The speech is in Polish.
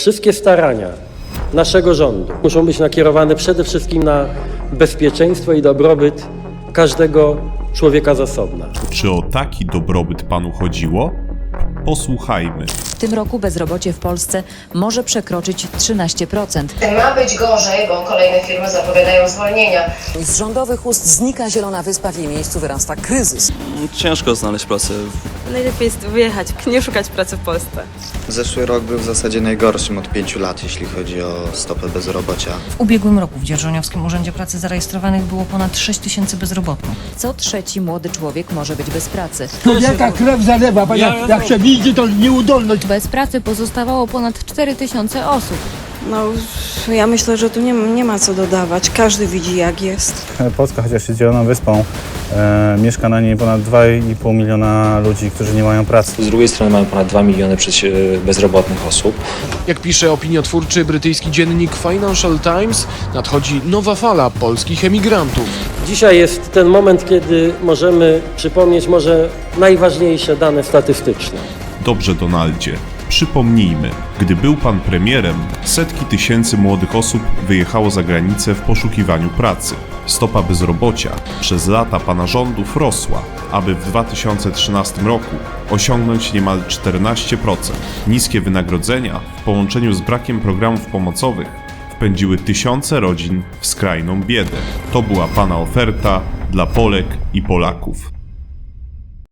Wszystkie starania naszego rządu muszą być nakierowane przede wszystkim na bezpieczeństwo i dobrobyt każdego człowieka z osobna. Czy o taki dobrobyt panu chodziło? Posłuchajmy. W tym roku bezrobocie w Polsce może przekroczyć 13%. Ma być gorzej, bo kolejne firmy zapowiadają zwolnienia. Z rządowych ust znika Zielona Wyspa, w jej miejscu wyrasta kryzys. Ciężko znaleźć pracę. Najlepiej jest wyjechać, nie szukać pracy w Polsce. Zeszły rok był w zasadzie najgorszym od pięciu lat, jeśli chodzi o stopę bezrobocia. W ubiegłym roku w Dzierżoniowskim Urzędzie Pracy zarejestrowanych było ponad 6 tysięcy bezrobotnych. Co trzeci młody człowiek może być bez pracy. Kobieta krew zalewa, bo jak, jak się widzi, to nieudolność. Bez pracy pozostawało ponad 4 tysiące osób. No, ja myślę, że tu nie, nie ma co dodawać. Każdy widzi, jak jest. Polska, chociaż jest zieloną wyspą, e, mieszka na niej ponad 2,5 miliona ludzi, którzy nie mają pracy. Z drugiej strony mamy ponad 2 miliony przecie- bezrobotnych osób. Jak pisze opiniotwórczy brytyjski dziennik Financial Times, nadchodzi nowa fala polskich emigrantów. Dzisiaj jest ten moment, kiedy możemy przypomnieć może najważniejsze dane statystyczne. Dobrze, Donaldzie. Przypomnijmy, gdy był pan premierem, setki tysięcy młodych osób wyjechało za granicę w poszukiwaniu pracy. Stopa bezrobocia przez lata pana rządów rosła, aby w 2013 roku osiągnąć niemal 14%. Niskie wynagrodzenia w połączeniu z brakiem programów pomocowych wpędziły tysiące rodzin w skrajną biedę. To była pana oferta dla Polek i Polaków.